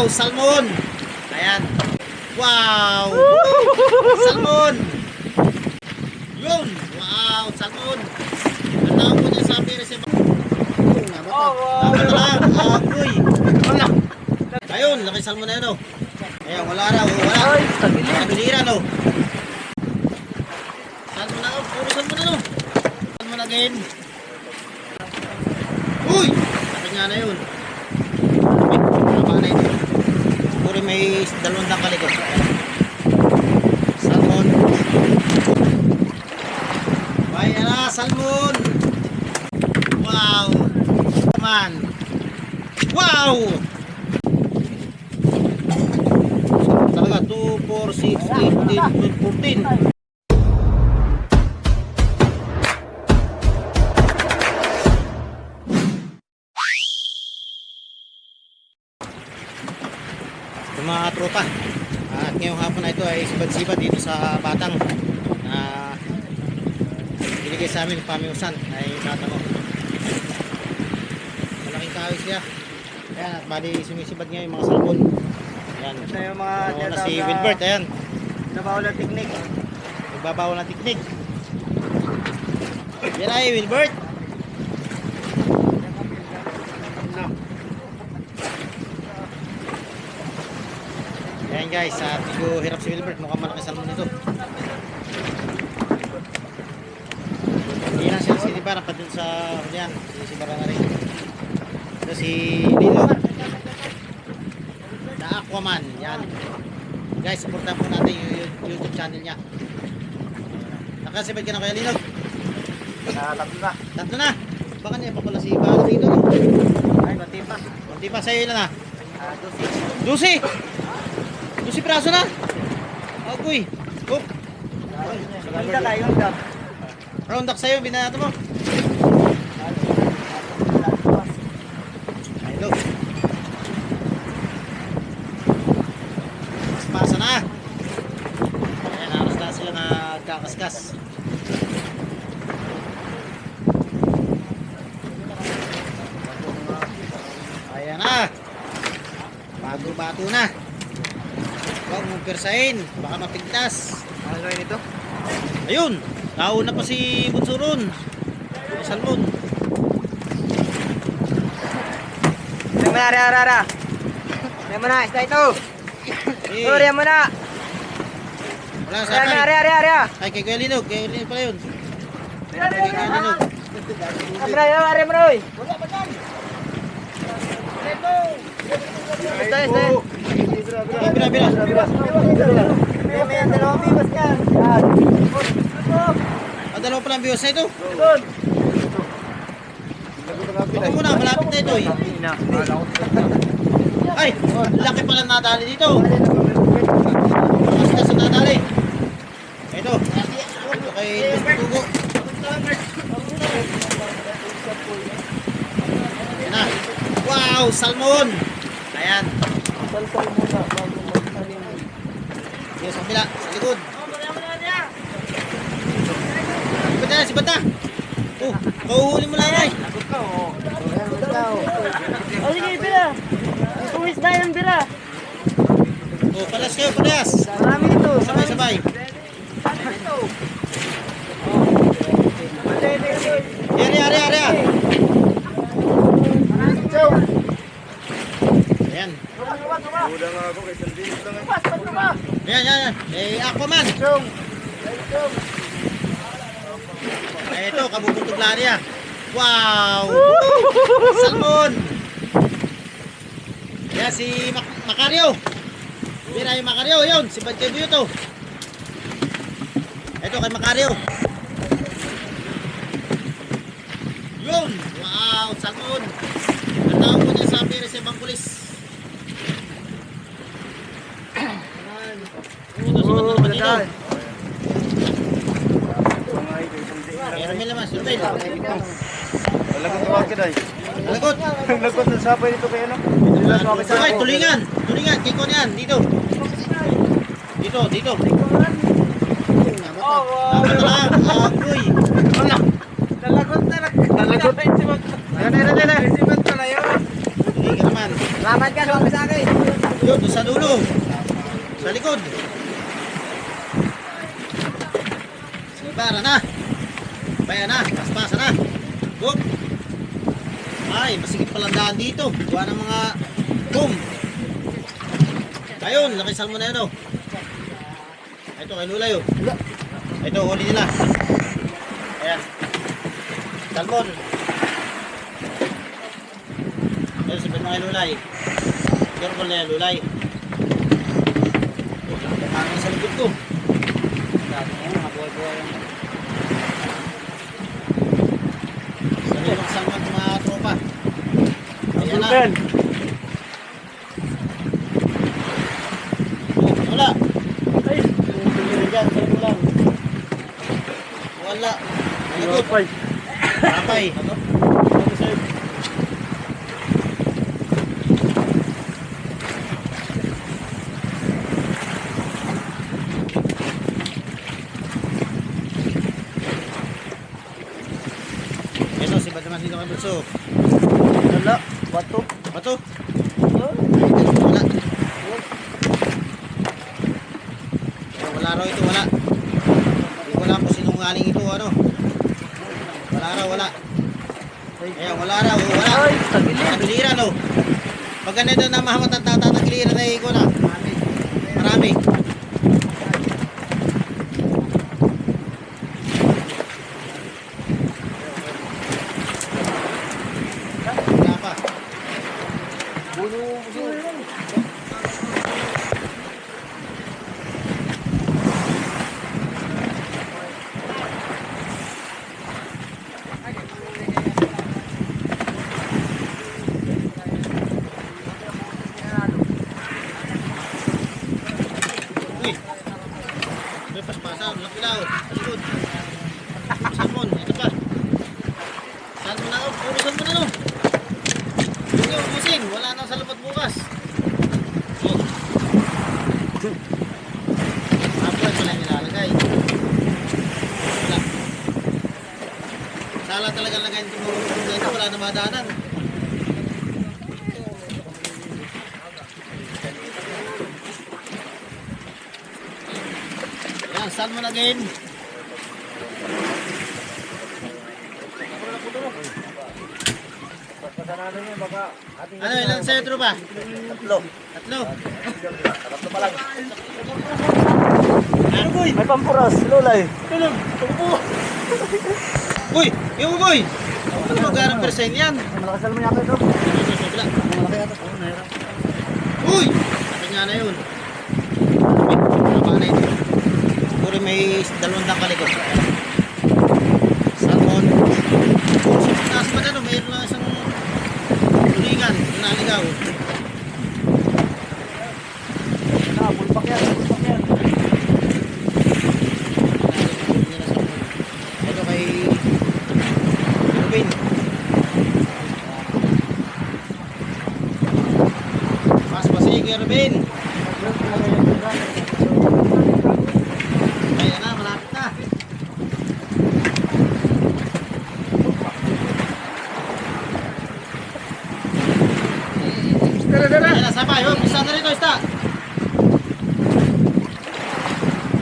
Wow, salmon. Ayan. Wow. salmon. Yun. Wow, salmon. Ang tawag po niya sa Pires. Oh, wow. Tama na lang. Agoy. Ayun, laki salmon na yun oh. Ayan, wala raw. Wala. Ay, tagilid. Kabiliran oh. Salmon na oh. Puro salmon na oh. Salmon again. Uy! Laki nga na yun. Tama na ito. Siguro may dalawang dangkal ito. Salmon. Ay, ala, salmon! Wow! Man! Wow! Talaga, 2, 4, 6, 8, 10, 12, 14. Hapon na ito ay sibad-sibad dito sa Batang na binigay sa amin ng pamiusan ay Batang oh. Malaking kahoy siya. Ayan, at bali sumisibad nga yung mga salmon. Ayan. Ito yung mga Ano na si na- Wilbert, ayan. Nabawal na technique. Nagbabawa ng tiknik. Yan ay, Wilbert. Guys, sa tigo hirap si Wilbert, mukhang malaki salmon nito. Hindi lang sila si Ibarra, pa dun sa, yan, si si Ibarra na rin. Ito si Lilo. The Aquaman, yan. Guys, supportan po natin yung YouTube channel niya. Nakasibad ka na kaya Linog? Nakalat na. Tatlo na. Baka niya pa pala si dito. no? Ay, pati pa. Kunti pa sa'yo ilan na? Ah, dosi. Dusi! Dusi praso na! Agoy! Cook! Yung dala, yung dala. Round up sa'yo, binato mo. Ay, look. Pasa na. Ayan, halos na sila na kakaskas. Ayan na. Bago-bato na. Huwag mong persahin. Baka mapigtas. Ano yun ito? Ayun. Nauna pa si Bunsuron. Salmon. May mana, ara, ara, ara. May mana, isa ito. Eh, Sorry, yan muna. wala sa Ara, ara, akin. ara, ara. Ay, kay Kuya Linog. Kay Linog pala yun. Ara, Kay Kuya Linog. Abra, ara, ara, ara, oy. Isa, isa. Ay, bira, bira. May may dalawang bibas niyan. Yan. Ah, dalawa pala ang viewers na ito. Doon. Baka muna, malapit na ito eh. Ay, laki pala nadali dito. Mas na nadali. Ito. Ito kay. Wow, salmon. Ayan. Salsal muna bago magtanim. Dito sa kabila, sa likod. Sibad na, sibad na. Oh, pauhuli mo lang ay. Lagot ka, oh. O sige, bira. Tuwis na yan, bira. Oh, palas kayo, palas. Marami ito. Sabay, sabay. Yari, yari, yari. Ayan. Ayan, ayan, ayan. Eh, Aquaman. Eh, ito, kabubutog lari ah. Wow! Salmon! Yan, si Mac Macario. Mira yung Macario, yun. Si Badjebio to. Ito, kay Macario. Yun! Wow! Salmon! Ang tawag po niya sa Pires sa Bangkulis. Na naman dito. Meron may laman, survey. Lagot tawag ka dahil. Alagot! Lagot na sapay nito kayo, no? Dito Okay, tulingan. Tulingan. Kiko niyan. Dito. Dito, dito. Oh, wow. Na lang. Agoy. Nalagot na lang. Nalagot na yung. Ayan, ayan, ayan. Sibag pala yun. Huli ka naman. Salamat ka, sumama sa akin. Yun, doon sa dulo. Sa likod. Sige, para na. Baya na, paspasa na. Boom. Ay, masigit palang daan dito. Gawa ng mga boom. Ayun, laki salmon na yun, oh. Ito, kay Lulay, oh. Ito, huli nila. Ayan. Salmon. Ayun, sabihin mo kay Lulay. Careful na yan, Lulay. Parang sa likod ko. Dami yan, mga buhay-buhay yan. Sabi ng salmon sa mga tropa. Sultan. Wala. Ay, Diyan, sa ulam. Wala. Likod. Ay, Kapay. Ito, si Badaman dito kay wala. Bato. Bato. Wala. Pero wala raw ito, wala. Alam kung sinungaling ito, ano. Wala raw, wala. Ayan, wala raw, wala. Ay. Tagiliran, oh. Pag ganito na mahamat ang tata, tagiliran na ko na. Marami. Wala pa. Uy. May paspasan. Laki na, oh. Sa likod. Salmon. Ito pa. Salmon na, oh. Puro salmon na, no. Hindi, ubusin. Wala na sa lapat bukas. Oh. Apuan pala yung nilalagay. Wala. Sala talaga lagay yung tumulong dito. Wala na madaanan. Yan, salmon again. Ano, ilan sa'yo, tropa? Tatlo. Tatlo. Tatlo pa lang. Ano, boy? May pampuras, lulay. Tulong. Uy, yung boy. Ano magkano persen yan? Malakas yata ito. Wala. Malaki yata. Oo, nahirap. Uy! Nga na yun. Tama na ito. Puro may dalawang dang ko. Salmon. Sa taas pa na, no, mayroon lang isang tulingan. Yung naligaw. Ah, bulpak yan, bulpak yan. Ito kay Ruben. Mas Ruben. Kaya na, malapit na. Sabay. Oh, isa na isa.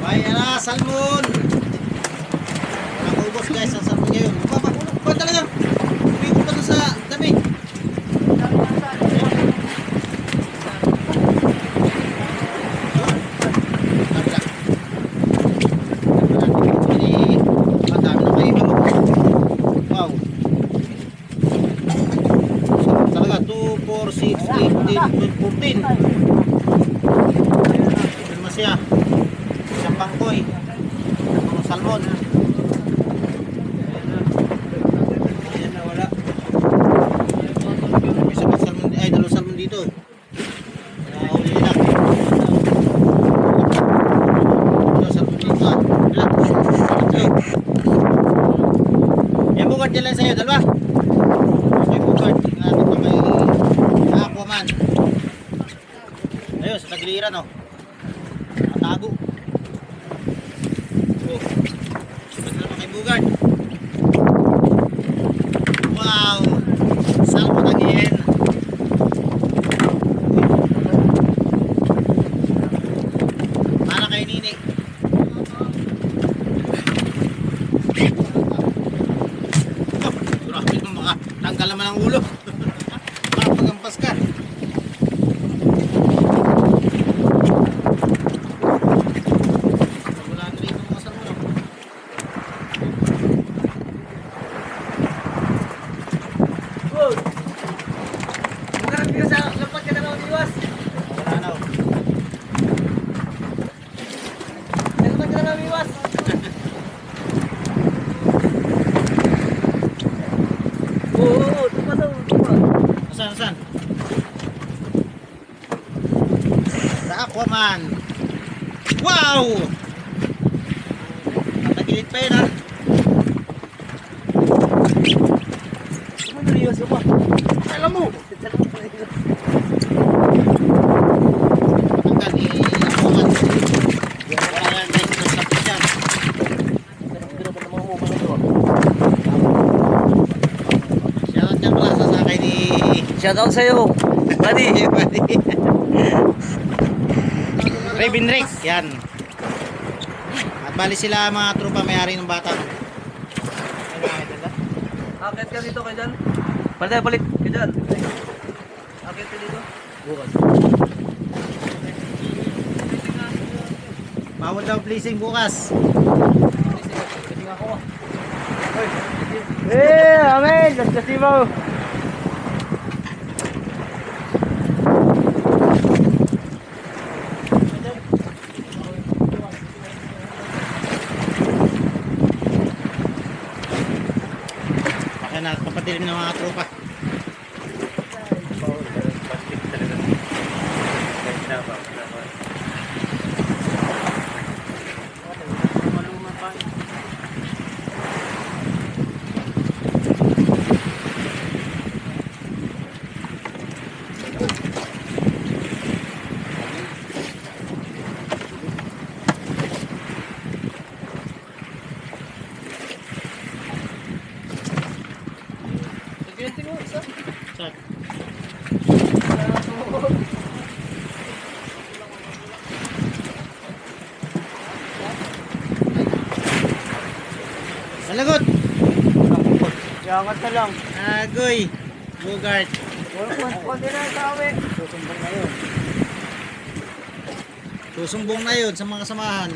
Kaya na, salmon. Nakubos guys ang salmon ngayon. Pa, pa, pa talaga. Bigod pa doon sa dami. Kabila. Ini, ang dami na may iba. Wow. Sarap talaga. 2, 4, 6, 8, 10, 12, 14. Ito naman siya. Isang bangkoy. Mga salmon. Ayan na, wala. May Isa pang salmon, ay dalawang salmon dito. Nakahuli nila. Ito, salmon dito ah. Wala. Yung bukod nila sa'yo, dalawa. Yung giliran oh. Natago. Oh. Subat na kay Bugard. Wow. Salmon again. Para kay Nini. Tanggal naman ang ulo. Hindi sa ka na raw iwas. Wala na. Lampat ka na raw iwas. Oo, oo, tupa daw, tupa. Saan. Wow! Natagilid pa yun ha. Ano yung iwas mo pa? Alam mo! Shoutout sa'yo. Buddy. Raven Rex, yan. At bali sila mga tropa may-ari ng bata. Akit ka dito kay Jan. Palit palit kay Jan. Akit ka dito. Bukas. Bawal daw pleasing bukas. Eh, amen. Let's kasi mo. Baka na papadilim ng mga tropa. Malagot! Yangat na lang. Agoy! Bugart! Kunti na sa amin. Susumbong na yun. Susumbong na yun sa mga kasamahan.